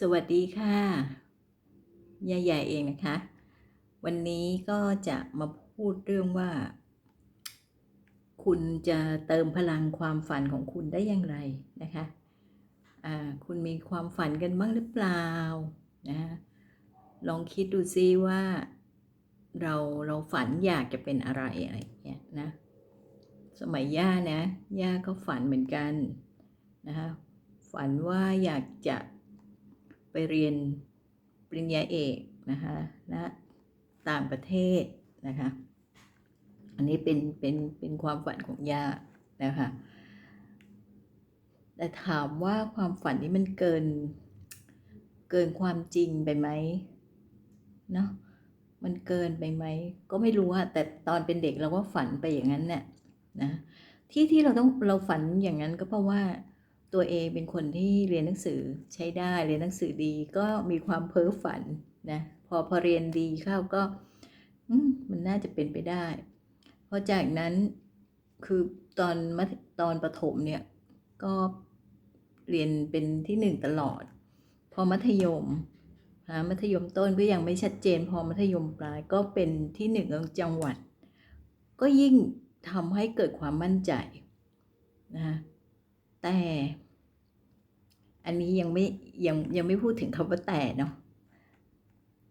สวัสดีค่ะยายใหญ่เองนะคะ วันนี้ก็จะมาพูดเรื่องว่า คุณจะเติมพลังความฝันของคุณได้อย่างไรนะคะอ่าคุณมีความฝันกันบ้างหรือเปล่านะลองคิดดูซิว่าเราเราฝันอยากจะเป็นอะไรอะไรเงี้ยนะ สมัยย่านะย่าก็ฝันเหมือนกันนะคะฝันว่าอยากจะ ไปเรียนปริญญาเอกนะคะณต่างประเทศนะคะ อันนี้เป็นเป็นเป็นความฝันของย่านะคะแต่ถามว่าความฝันนี้มันเกินเกินความจริงไปไหมเนาะมันเกินไปไหม ก็ไม่รู้อะแต่ตอนเป็นเด็กเราก็ฝันไปอย่างนั้นเนี่ยนะที่ที่เราต้องเราฝันอย่างนั้นก็เพราะว่า ตัวเองเป็นคนที่เรียนหนังสือใช้ได้เรียนหนังสือดีก็มีความเพ้อฝันนะพอพอเรียนดีเข้าก็มันน่าจะเป็นไปได้พอจากนั้นคือตอนมัธตอนประถมเนี่ยก็เรียนเป็นที่หนึ่งตลอด พอมัธยมนะมัธยมต้นก็ยังไม่ชัดเจน พอมัธยมปลายก็เป็นที่หนึ่งของจังหวัด ก็ยิ่งทำให้เกิดความมั่นใจนะแต่ อันนี้ยังไม่ยังยังไม่พูดถึงคำว่าแต่เนาะ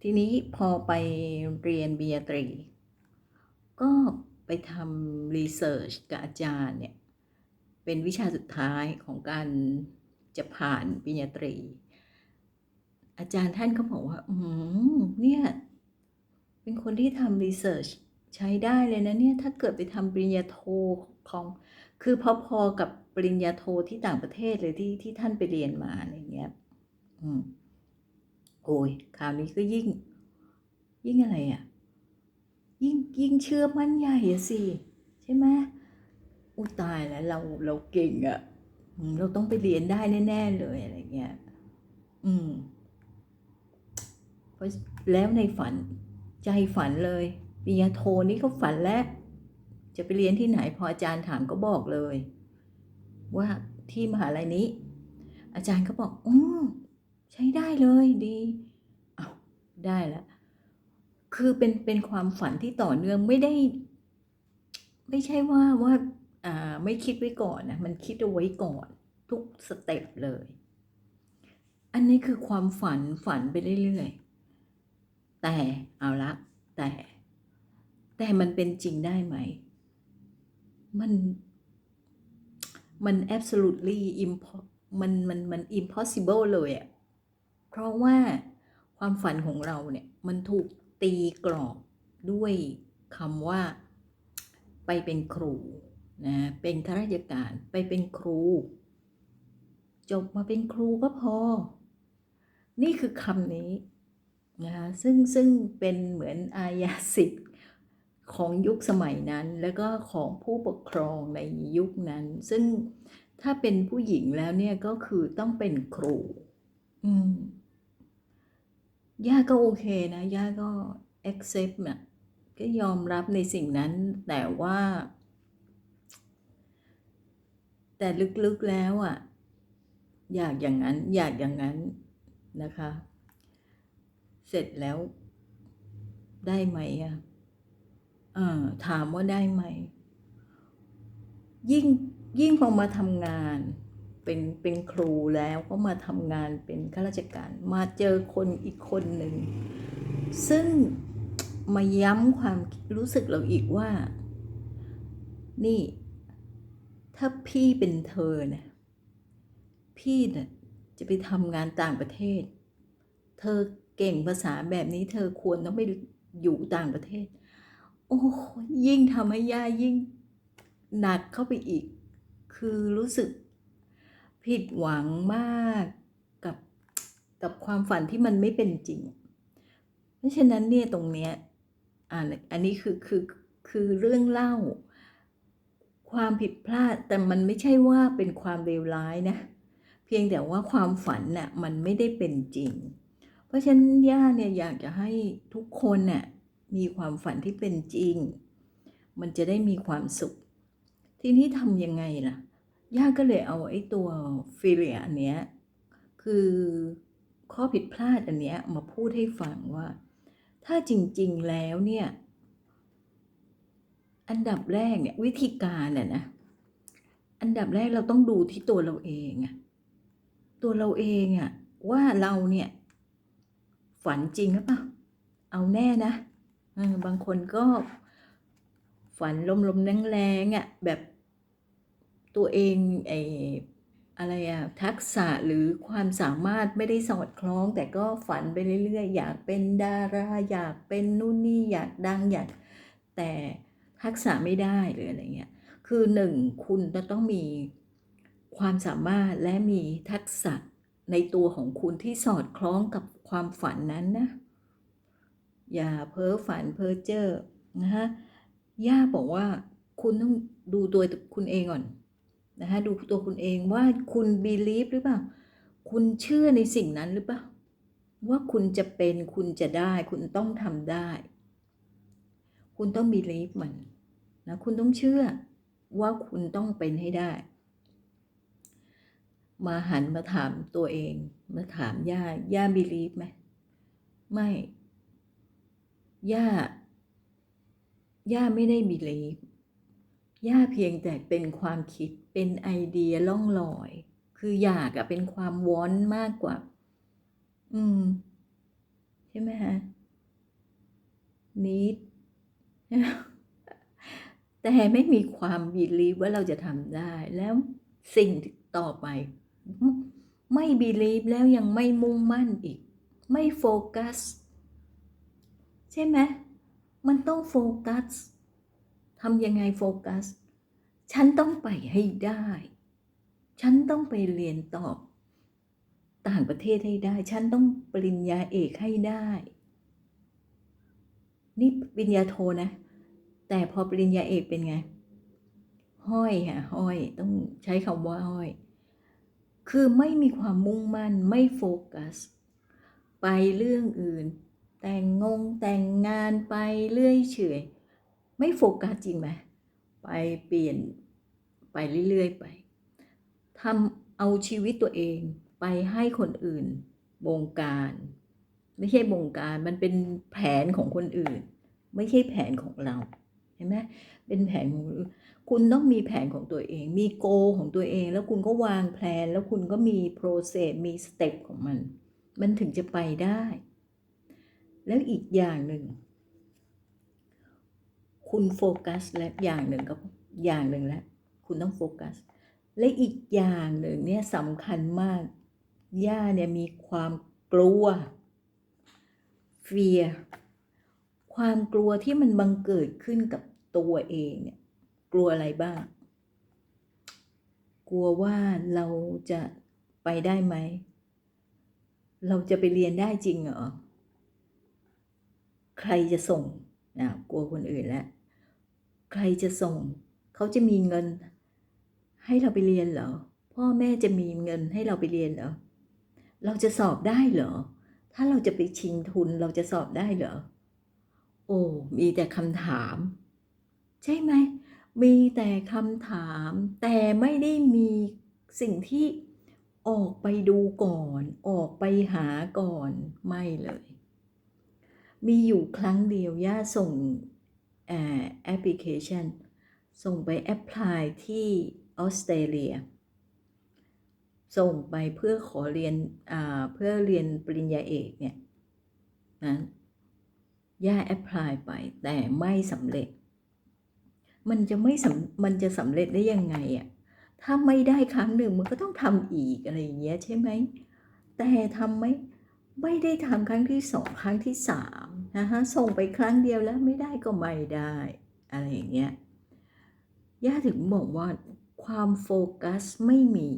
ทีนี้พอไปเรียนปริญญาตรี ก็ไปทำรีเสิร์ชกับอาจารย์เนี่ย เป็นวิชาสุดท้ายของการจะผ่านปริญญาตรี อาจารย์ท่านก็บอกว่า อืมเนี่ย เป็นคนที่ทำรีเสิร์ชใช้ได้เลยนะเนี่ย ถ้าเกิดไปทำปริญญาโทของคือพอๆกับ ปริญญาโทที่ต่างประเทศเลยที่ที่ท่านไปเรียนมาอะไรเงี้ย อืมโอ้ยคราวนี้ก็ยิ่ง ยิ่งอะไรอะ่ะ ยิ่งยิ่งเชื่อมั่นใหญ่สิใช่ไหมอุยตายแล้วเราเราเก่งอะ่ะเราต้องไปเรียนได้แน่ ๆ เลยอะไรเงี้ย อืมเพราะแล้วในฝันใจฝันเลยปริญญาโทนี่ก็ฝันแล้วจะไปเรียนที่ไหนพออาจารย์ถามก็บอกเลย ว่าที่มหาลัยนี้ อาจารย์ก็บอกอืมใช้ได้เลยดีเอาได้แล้วคือเป็นเป็นความฝันที่ต่อเนื่องไม่ได้ ไม่ใช่ว่าว่าอ่าไม่คิดไว้ก่อนนะมันคิดเอาไว้ก่อนทุกสเต็ปเลย อันนี้คือความฝันฝันไปเรื่อยๆแต่เอาละแต่ แต่มันเป็นจริงได้ไหม มัน มัน absolutely impo มันมันมัน impossible เลยอะเพราะว่าความฝันของเราเนี่ยมันถูกตีกรอบด้วยคำว่าไปเป็นครูนะเป็นข้าราชการไปเป็นครู จบมาเป็นครูก็พอ นี่คือคำนี้นะคะซึ่งซึ่งเป็นเหมือนอาญาสิทธิ์ ของยุคสมัยนั้น แล้วก็ของผู้ปกครองในยุคนั้น ซึ่งถ้าเป็นผู้หญิงแล้วเนี่ยก็คือต้องเป็นครู อืมย่าก็โอเคนะย่าก็ accept น่ะก็ยอมรับในสิ่งนั้นแต่ว่า แต่ลึกๆแล้วอะ อยากอย่างนั้น อยากอย่างนั้นนะคะ เสร็จแล้วได้ไหมอะ ถามว่าได้ไหม ยิ่งยิ่งพอมาทำงานเป็นเป็นครูแล้วก็มาทำงานเป็นข้าราชการ มาเจอคนอีกคนหนึ่ง ซึ่งมาย้ำความรู้สึกเราอีกว่า นี่ ถ้าพี่เป็นเธอเนะพี่น่ะจะไปทำงานต่างประเทศ เธอเก่งภาษาแบบนี้เธอควรต้องไปอยู่ต่างประเทศ โอ้ยิ่งทำให้ย่ายิ่งหนักเข้าไปอีก คือรู้สึกผิดหวังมากกับกับความฝันที่มันไม่เป็นจริง เพราะฉะนั้นเนี่ยตรงเนี้ยอ่าอันนี้คือคือคือเรื่องเล่า ความผิดพลาดแต่มันไม่ใช่ว่าเป็นความเลวร้ายนะ เพียงแต่ว่าความฝันน่ะมันไม่ได้เป็นจริง เพราะฉะนั้นย่าเนี่ยอยากจะให้ทุกคนน่ะ มีความฝันที่เป็นจริง มันจะได้มีความสุข ทีนี้ทำยังไงล่ะ ย่าก็เลยเอาไอ้ตัวฟิเลียอันเนี้ย คือข้อผิดพลาดอันเนี้ยมาพูดให้ฟังว่า ถ้าจริง ๆ แล้วเนี่ย อันดับแรกเนี่ยวิธีการน่ะนะ อันดับแรกเราต้องดูที่ตัวเราเองอะตัวเราเองอะว่าเราเนี่ย ฝันจริงหรือเปล่าเอาแน่นะ บางคนก็ฝันลมๆแรงๆอะแบบตัวเองไออะไรอะทักษะหรือความสามารถไม่ได้สอดคล้อง แต่ก็ฝันไปเรื่อยๆ อยากเป็นดาราอยากเป็นนู่นนี่อยากดังอยากแต่ทักษะไม่ได้หรืออะไรเงี้ยคือหนึ่งคุณจะต้องมีความสามารถและมีทักษะในตัวของคุณที่สอดคล้องกับความฝันนั้นนะ อย่าเพ้อฝันเพ้อเจ้อนะฮะย่าบอกว่าคุณต้องดูตัวคุณเองก่อนนะคะดูตัวคุณเองว่าคุณ believe หรือเปล่า คุณเชื่อในสิ่งนั้นหรือเปล่า ว่าคุณจะเป็นคุณจะได้ คุณต้องทำได้ คุณต้อง believe มันนะคุณต้องเชื่อว่าคุณต้องเป็นให้ได้ มาหันมาถามตัวเอง มาถามย่าย่า believe ไหมไม่ ย่า ย่าไม่ได้ believe ย่าเพียงแต่เป็นความคิดเป็นไอเดียล่องลอย คืออยากอะเป็นความวอนมากกว่า อืม ใช่ไหมฮะ need แต่ไม่มีความ believe ว่าเราจะทำได้ แล้วสิ่งต่อไป ไม่ believe แล้วยังไม่มุ่งมั่นอีก ไม่โฟกัส ใช่ไหมมันต้องโฟกัสทำยังไงโฟกัส ฉันต้องไปให้ได้ ฉันต้องไปเรียนต่อต่างประเทศให้ได้ ฉันต้องปริญญาเอกให้ได้ นี่ปริญญาโทนะ แต่พอปริญญาเอกเป็นไง ห้อยค่ะห้อย ต้องใช้คำว่าห้อย คือไม่มีความมุ่งมั่น ไม่โฟกัส ไปเรื่องอื่น แต่งงงแต่งงานไปเรื่อยเฉยไม่โฟกัสจริงไหมไปเปลี่ยนไปเรื่อยๆไปทำเอาชีวิตตัวเองไปให้คนอื่นบงการ ไม่ใช่บงการมันเป็นแผนของคนอื่น ไม่ใช่แผนของเราเห็นไหมเป็นแผนของคุณต้องมีแผนของตัวเอง มีโกของตัวเอง แล้วคุณก็วางแผนแล้วคุณก็มีโปรเซสมีสเต็ปของมัน มันถึงจะไปได้ แล้วอีกอย่างหนึ่ง คุณโฟกัสและอย่างหนึ่งก็อย่างหนึ่งแล้วคุณต้องโฟกัส และอีกอย่างหนึ่งเนี่ยสำคัญมาก ย่าเนี่ยมีความกลัว fear ความกลัวที่มันบังเกิดขึ้นกับตัวเองเนี่ยกลัวอะไรบ้าง กลัวว่าเราจะไปได้ไหม เราจะไปเรียนได้จริงเหรอ ใครจะส่งนะกลัวคนอื่นแล้วใครจะส่ง เขาจะมีเงิน ให้เราไปเรียนเหรอ พ่อแม่จะมีเงินให้เราไปเรียนเหรอ เราจะสอบได้เหรอ ถ้าเราจะไปชิงทุนเราจะสอบได้เหรอ โอ้ มีแต่คำถาม ใช่ไหม มีแต่คำถาม แต่ไม่ได้มีสิ่งที่ออกไปดูก่อน ออกไปหาก่อน ไม่เลย มีอยู่ครั้งเดียว ย่าส่งแอปพลิเคชัน ส่งไปแอปพลายที่ออสเตรเลีย ส่งไปเพื่อขอเรียนเพื่อเรียนปริญญาเอกเนี่ยนะย่าแอปพลายไปแต่ไม่สำเร็จ มันจะไม่สำมันจะสำเร็จได้ยังไงอะถ้าไม่ได้ครั้งหนึ่งมันก็ต้องทำอีกอะไรอย่างเงี้ยใช่ไหมแต่ทำไหม ไม่ได้ทำครั้งที่สองครั้งที่สามนะคะส่งไปครั้งเดียวแล้วไม่ได้ก็ไม่ได้ อะไรอย่างเงี้ยย่าถึงบอกว่าความโฟกัสไม่มี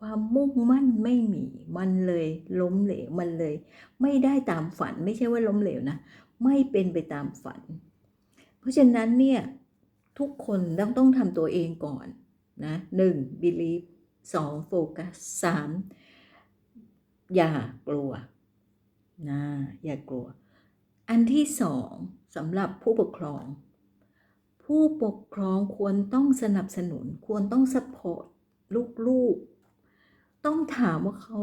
ความมุ่งมั่นไม่มี มันเลยล้มเหลวมันเลย ไม่ได้ตามฝันไม่ใช่ว่าล้มเหลวนะ ไม่เป็นไปตามฝัน เพราะฉะนั้นเนี่ยทุกคนต้องต้องทำตัวเองก่อนนะหนึ่ง believe สองโฟกัสสามอย่ากลัว นะอย่ากลัว อันที่สองสำหรับผู้ปกครอง ผู้ปกครองควรต้องสนับสนุน ควรต้องสปอร์ตลูกๆ ต้องถามว่าเขา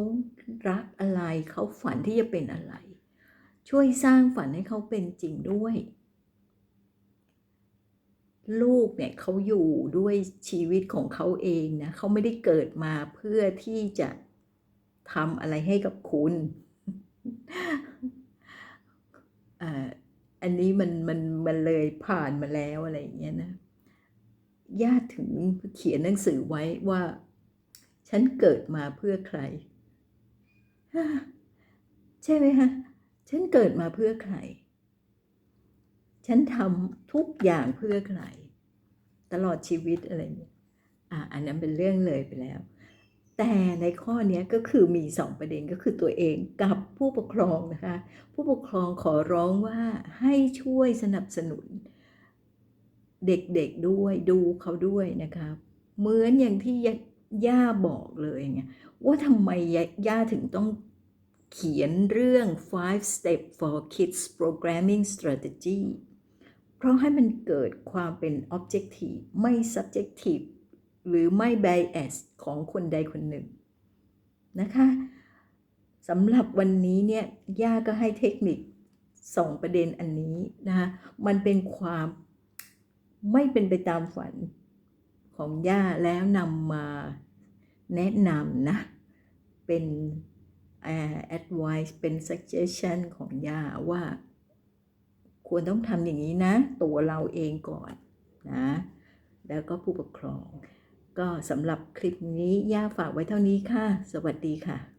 รักอะไร เขาฝันที่จะเป็นอะไร ช่วยสร้างฝันให้เขาเป็นจริงด้วยลูกเนี่ยเขาอยู่ด้วยชีวิตของเขาเองนะเขาไม่ได้เกิดมาเพื่อที่จะทำอะไรให้กับคุณ อันนี้มันมันมันเลยผ่านมาแล้วอะไรอย่างเงี้ยนะญาติถึงเขียนหนังสือไว้ว่า ฉันเกิดมาเพื่อใคร ใช่ไหมฮะ ฉันเกิดมาเพื่อใคร ฉันทำทุกอย่างเพื่อใคร ตลอดชีวิตอะไรเนี่ยอะอันนั้นเป็นเรื่องเลยไปแล้ว แต่ในข้อนี้ก็คือมีสองประเด็นก็คือตัวเองกับผู้ปกครองนะคะ ผู้ปกครองขอร้องว่าให้ช่วยสนับสนุน เด็กๆด้วยดูเขาด้วยนะครับเหมือนอย่างที่ย่าบอกเลยไงว่าทำไมย่าถึงต้องเขียนเรื่อง five step for kids programming strategy เพราะให้มันเกิดความเป็น objective ไม่ subjective หรือไม่ bias ของคนใดคนหนึ่งนะคะสำหรับวันนี้เนี่ยย่าก็ให้เทคนิคสองประเด็นอันนี้นะคะมันเป็นความไม่เป็นไปตามฝันของย่าแล้วนำมาแนะนำนะ เป็น advice เป็น suggestion ของย่าว่า ควรต้องทำอย่างนี้นะ ตัวเราเองก่อนนะ แล้วก็ผู้ปกครอง ก็สำหรับคลิปนี้ย่าฝากไว้เท่านี้ค่ะ สวัสดีค่ะ